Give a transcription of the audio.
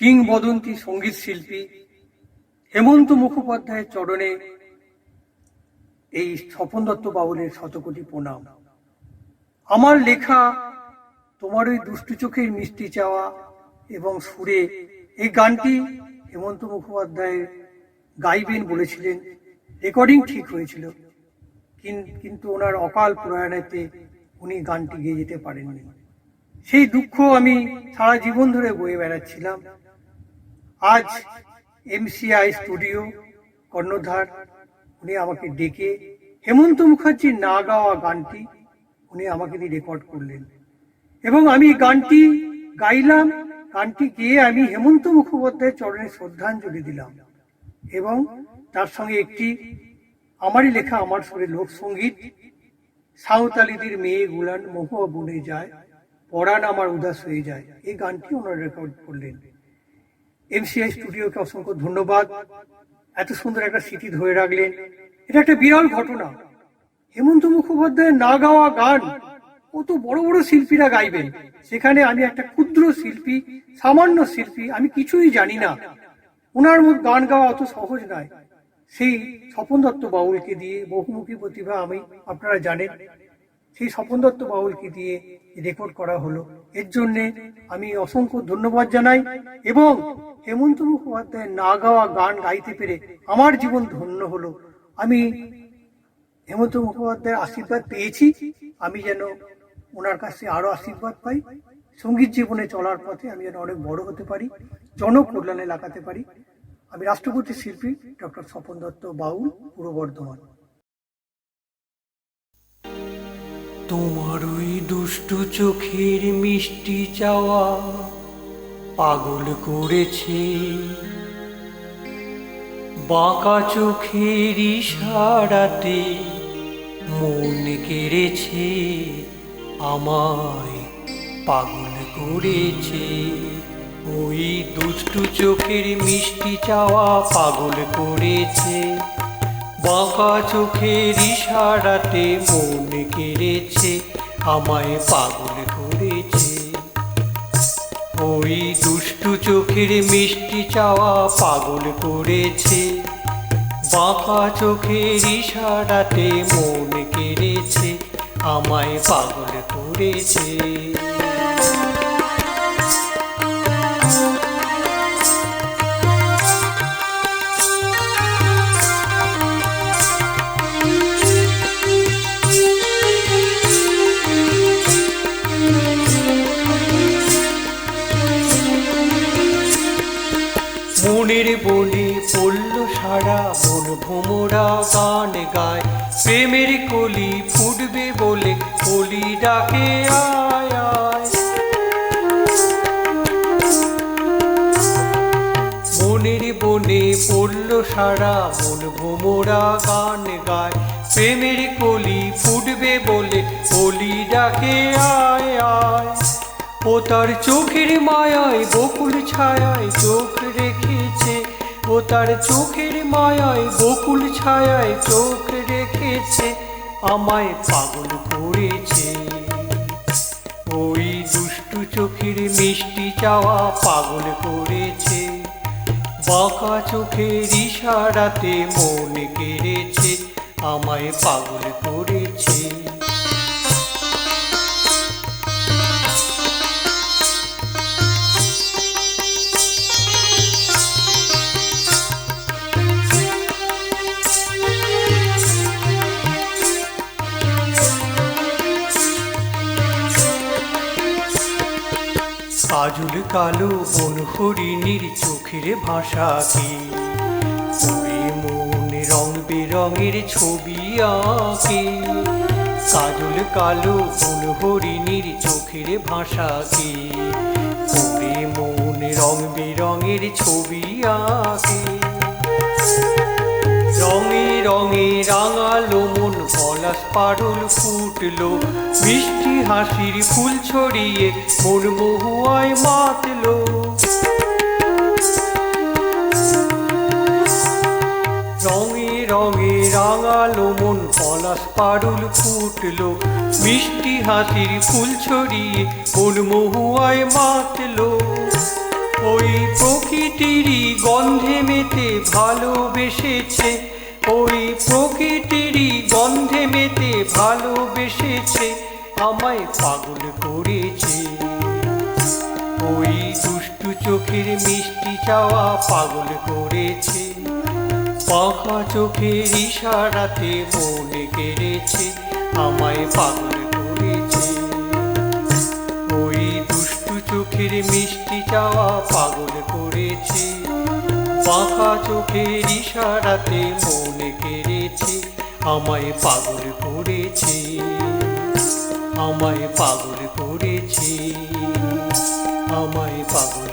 কিংবদন্তি সংগীত শিল্পী হেমন্ত মুখোপাধ্যায়ের চরণে এই স্বপন দত্ত বাউলের শতকোটি প্রণাম। আমার লেখা, তোমার ওই দুষ্টু চোখের মিষ্টি চাওয়া এবং সুরে এই গানটি হেমন্ত মুখোপাধ্যায় গাইবেন বলেছিলেন। রেকর্ডিং ঠিক হয়েছিল, কিন- কিন্তু ওনার অকাল প্রয়াণেতে উনি গানটি গেয়ে যেতে পারেননি। সেই দুঃখ আমি সারা জীবন ধরে বয়ে বেড়াচ্ছিলাম। আজ এমসিআই স্টুডিও, কর্ণধার, উনি আমাকে ডেকে হেমন্ত মুখার্জির না গাওয়া গানটি উনি আমাকে দিয়ে রেকর্ড করলেন। এবং আমি গানটি গাইলাম, গানটি গেয়ে আমি হেমন্ত মুখোপাধ্যায়ের চরণে শ্রদ্ধাঞ্জলি দিলাম এবং তার সঙ্গে একটি আমারই লেখা আমার সুরে লোকসঙ্গীত সাঁওতালিদের মেয়ে গুলান মোহ বনে যায়, পরাণ আমার উদাস হয়ে যায়, এই গানটি ওনারা রেকর্ড করলেন। এমসিআই স্টুডিওকে অসংখ্য ধন্যবাদ। এত সুন্দর একটা স্মৃতি ধরে রাখলেন। এটা একটা বিরল ঘটনা। হেমন্ত মুখোপাধ্যায়ের না গাওয়া গান, কত বড় বড় শিল্পীরা গাইবেন। সেখানে আমি একটা ক্ষুদ্র শিল্পী, সামান্য শিল্পী, আমি কিছুই জানি না। ওনার মধ্যে গান গাওয়া অত সহজ নয়। সেই স্বপন দত্ত বাউলকে দিয়ে বহুমুখী প্রতিভা আমি আপনারা জানেন। সেই স্বপন দত্ত বাউলকে দিয়ে রেকর্ড করা হলো। এর জন্যে আমি অসংখ্য ধন্যবাদ জানাই এবং হেমন্ত মুখোপাধ্যায়ের না গাওয়া গান গাইতে পেরে আমার জীবন ধন্য হলো। আমি হেমন্ত মুখোপাধ্যায়ের আশীর্বাদ পেয়েছি। আমি যেন ওনার কাছে আরও আশীর্বাদ পাই। সংগীত জীবনে চলার পথে আমি যেন অনেক বড় হতে পারি, জনকল্যাণে লাগাতে পারি। আমি রাষ্ট্রপতি শিল্পী ডক্টর স্বপন দত্ত বাউল পূর্ব বর্ধমান তোমার ওই দুষ্টু চোখের মিষ্টি চাওয়া পাগল করেছে। বাঁকা চোখের ইশারাতে মন কেড়েছে, আমায় পাগল করেছে। ওই দুষ্টু চোখের মিষ্টি চাওয়া পাগল করেছে। বাঁকা চোখের ইশারাতে মন কেড়েছে, আমায় পাগল করেছে। ওই দুষ্টু চোখের মিষ্টি চাওয়া পাগল করেছে। বাঁকা চোখের ইশারাতে মন কেড়েছে, আমায় পাগল করেছে। মনের বনে পড়ল সারা মন ভোমরা গান গায়। প্রেমের কলি ফুটবে বলে কলি ডাকে, আয় আয়। মনের বনে পড়ল সারা মন ভোমরা গান গায়। প্রেমের কলি ফুটবে বলে কলি ডাকে, আয় আয়। ও তার চোখের মায়ায় বকুল ছায়ায় চোখ রেখেছে। ও তার চোখের মায়ায় বকুল ছায়ায় চোখ রেখেছে। আমায় পাগল করেছে। ওই দুষ্টু চোখের মিষ্টি চাওয়া পাগল করেছে। বাঁকা চোখের ইশারাতে মন কেড়েছে। আমায় পাগল করেছে। কাজল কালো বন হরিণীর চোখের ভাষা কি মন রং বেরঙের ছবি আঁকে। কাজল কালো বন হরিণীর চোখের ভাষা কি মন রং বেরঙের ছবি আঁকে। রঙে রঙে রাঙালো মন পলাশ পারুল ফুটলো। মিষ্টি হাসির ফুল ছড়িয়ে মন মহুয়ায় মাতলো। রঙে রঙে রাঙালো মন, পলাশ পারুল ফুটলো। মিষ্টি হাসির ফুল ছড়িয়ে মন মহুয়ায় মাতলো। ওই প্রকৃতিরই গন্ধে মেতে ভালোবেসেছে ওই প্রকৃতিরই গন্ধে মেতে ভালোবেসেছে, আমায় পাগল করেছে। ওই দুষ্টু চোখের মিষ্টি চাওয়া পাগল করেছে। পাখা চোখের ইশারাতে মনে কেড়েছে, আমায় পাগল করেছে। ওই দুষ্টু চোখের মিষ্টি চাওয়া পাগল করেছে। পাখা চোখের ইশারাতে মনে কেড়েছে আমায় পাগল করেছে আমায় পাগল করেছে আমায় পাগল